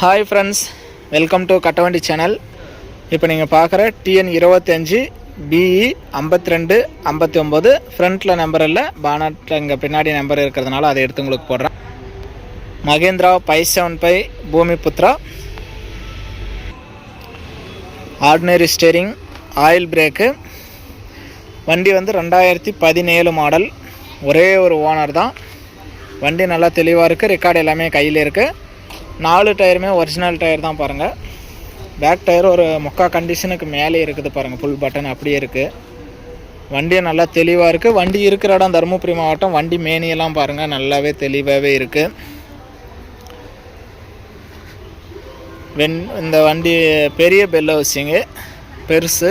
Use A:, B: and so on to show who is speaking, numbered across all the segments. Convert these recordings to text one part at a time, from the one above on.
A: Hi friends welcome to Kattavandi channel இப்போ நீங்கள் பார்க்குற டிஎன் இருபத்தஞ்சி பிஇ ஐம்பத்தி ரெண்டு ஐம்பத்தி ஒம்பது ஃப்ரண்ட்டில் நம்பர் இல்லை பானட்டில் இங்கே பின்னாடி நம்பர் இருக்கிறதுனால அதை எடுத்து உங்களுக்கு போடுறேன். Mahindra five seven five Bhoomiputra. Ordinary steering oil brake வண்டி வந்து ரெண்டாயிரத்தி பதினேழு மாடல் ஒரே ஒரு ஓனர் தான். வண்டி நல்லா தெளிவாக இருக்குது ரெக்கார்டு எல்லாமே கையில் இருக்குது நாலு டயருமே ஒரிஜினல் டயர் தான் பாருங்கள் பேக் டயர் ஒரு முக்கா கண்டிஷனுக்கு மேலே இருக்குது பாருங்கள் ஃபுல் பட்டன் அப்படியே இருக்குது வண்டி நல்லா தெளிவாக இருக்குது வண்டி இருக்கிற இடம் தருமபுரி மாவட்டம் வண்டி மேனியெல்லாம் பாருங்கள் நல்லாவே தெளிவாகவே இருக்குது வெண் இந்த வண்டி பெரிய பெல் வச்சிங்க பெருசு.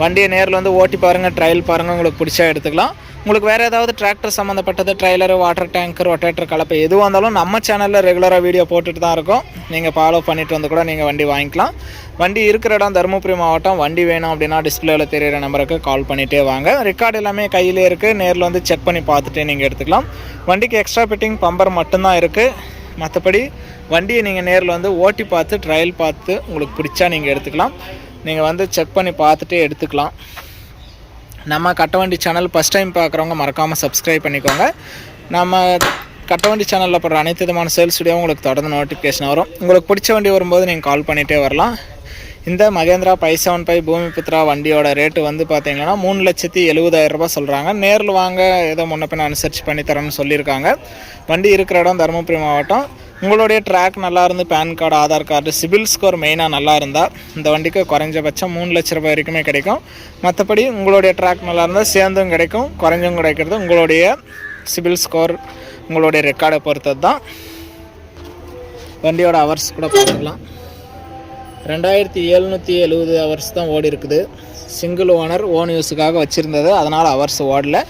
A: வண்டியை நேரில் வந்து ஓட்டி பாருங்கள் ட்ரையல் பாருங்கள் உங்களுக்கு பிடிச்சா எடுத்துக்கலாம். உங்களுக்கு வேறு ஏதாவது டிராக்டர் சம்மந்தப்பட்டது ட்ரைலரு வாட்டர் டேங்கர் ரொட்டேட்டர் கலப்பை எதுவாக இருந்தாலும் நம்ம சேனலில் ரெகுலராக வீடியோ போட்டுட்டு தான் இருக்கோம். நீங்கள் ஃபாலோ பண்ணிட்டு வந்து கூட நீங்கள் வண்டி வாங்கிக்கலாம். வண்டி இருக்கிற இடம் தருமபுரி மாவட்டம் வண்டி வேணும் அப்படின்னா டிஸ்பிளேவில் தெரியிற நம்பருக்கு கால் பண்ணிகிட்டே வாங்க. ரெக்கார்டு எல்லாமே கையிலே இருக்குது நேரில் வந்து செக் பண்ணி பார்த்துட்டு நீங்கள் எடுத்துக்கலாம். வண்டிக்கு எக்ஸ்ட்ரா ஃபிட்டிங் பம்பர் மட்டும்தான் இருக்குது மற்றபடி வண்டியை நீங்கள் நேரில் வந்து ஓட்டி பார்த்து ட்ரையல் பார்த்து உங்களுக்கு பிடிச்சா நீங்கள் எடுத்துக்கலாம். நீங்கள் வந்து செக் பண்ணி பார்த்துட்டே எடுத்துக்கலாம். நம்ம கட்டவண்டி சேனல் ஃபஸ்ட் டைம் பார்க்குறவங்க மறக்காமல் சப்ஸ்கிரைப் பண்ணிக்கோங்க. நம்ம கட்டவண்டி சேனலில் போடுற அனைத்து விதமான சேல்ஸ் வீடியோ உங்களுக்கு தொடர்ந்து நோட்டிஃபிகேஷன் வரும். உங்களுக்கு பிடிச்ச வண்டி வரும்போது நீங்கள் கால் பண்ணிகிட்டே வரலாம். இந்த Mahindra five seven five Bhoomiputra வண்டியோட ரேட்டு வந்து பார்த்தீங்கன்னா மூணு லட்சத்தி எழுபதாயிரம் சொல்கிறாங்க நேரில் வாங்க ஏதோ முன்ன பின்ன அனுசரித்து பண்ணி சொல்லியிருக்காங்க. வண்டி இருக்கிற இடம் தருமபுரி மாவட்டம். உங்களுடைய ட்ராக் நல்லா இருந்து PAN card Aadhaar card CIBIL score மெயினாக நல்லா இருந்தால் இந்த வண்டிக்கு குறைஞ்சபட்சம் மூணு லட்ச ரூபாய் வரைக்குமே கிடைக்கும். மற்றபடி உங்களுடைய ட்ராக் நல்லா இருந்தால் சேர்ந்தும் கிடைக்கும் குறைஞ்சும் கிடைக்கிறது உங்களுடைய சிபில் ஸ்கோர் உங்களுடைய ரெக்கார்டை பொறுத்தது தான் வண்டியோட ஹவர்ஸ் கூட பார்த்துக்கலாம். ரெண்டாயிரத்தி எழுநூற்றி எழுபது ஹவர்ஸ் தான் ஓடி இருக்குது. சிங்கிள் ஓனர் ஓன் யூஸுக்காக வச்சுருந்தது. அதனால் ஹவர்ஸ் ஓடல.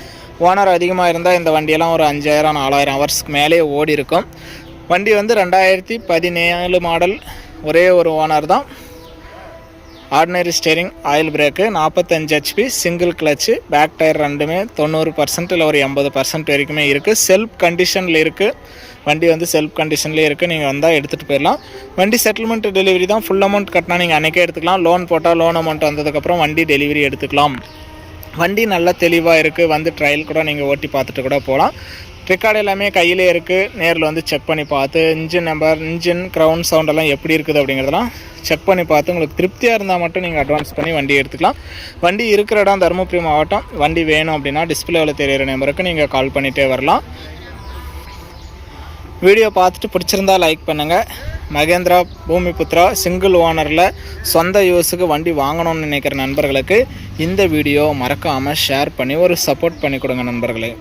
A: ஓனர் அதிகமாக இருந்தால் இந்த வண்டியெல்லாம் ஒரு அஞ்சாயிரம் நாலாயிரம் ஹவர்ஸ்க்கு மேலே ஓடி இருக்கும் வண்டி வந்து ரெண்டாயிரத்தி பதினேழு மாடல் ஒரே ஒரு ஓனர் தான். ஆர்டினரி ஸ்டேரிங் ஆயில் பிரேக்கு நாற்பத்தஞ்சு HP single clutch back tyre ரெண்டுமே தொண்ணூறு பர்சன்ட் இல்லை ஒரு எண்பது பர்சன்ட் வரைக்குமே இருக்குது செல்ஃப் கண்டிஷனில் இருக்குது வண்டி வந்து செல்ஃப் கண்டிஷன்லேயே இருக்குது நீங்கள் வந்தால் எடுத்துகிட்டு போயிடலாம். வண்டி செட்டில்மெண்ட் டெலிவரி தான். ஃபுல் அமௌண்ட் கட்டினா நீங்கள் அன்றைக்கே எடுத்துக்கலாம். லோன் போட்டால் லோன் அமௌண்ட் வந்ததுக்கப்புறம் வண்டி டெலிவரி எடுத்துக்கலாம். வண்டி நல்லா தெளிவாக இருக்குது வந்து ட்ரையல் கூட நீங்கள் ஓட்டி பார்த்துட்டு கூட போகலாம். ரெக்கார்டு எல்லாமே கையிலே இருக்குது நேரில் வந்து செக் பண்ணி பார்த்து இன்ஜின் நம்பர் இன்ஜின் க்ரௌண்ட் சவுண்டெல்லாம் எப்படி இருக்குது அப்படிங்கிறதெல்லாம் செக் பண்ணி பார்த்து உங்களுக்கு திருப்தியாக இருந்தால் மட்டும் நீங்கள் அட்வான்ஸ் பண்ணி வண்டி எடுத்துக்கலாம். வண்டி இருக்கிற இடம் தருமபுரி மாவட்டம். வண்டி வேணும் அப்படின்னா டிஸ்பிளேவில் தெரியிற நம்பருக்கு நீங்கள் கால் பண்ணிகிட்டே வரலாம். வீடியோ பார்த்துட்டு பிடிச்சிருந்தா லைக் பண்ணுங்கள் மகேந்திரா பூமிபுத்ரா சிங்கிள் ஓனரில் சொந்த யூஸுக்கு வண்டி வாங்கணும்னு நினைக்கிற நண்பர்களுக்கு இந்த வீடியோ மறக்காமல் ஷேர் பண்ணி ஒரு சப்போர்ட் பண்ணி கொடுங்க நண்பர்களே.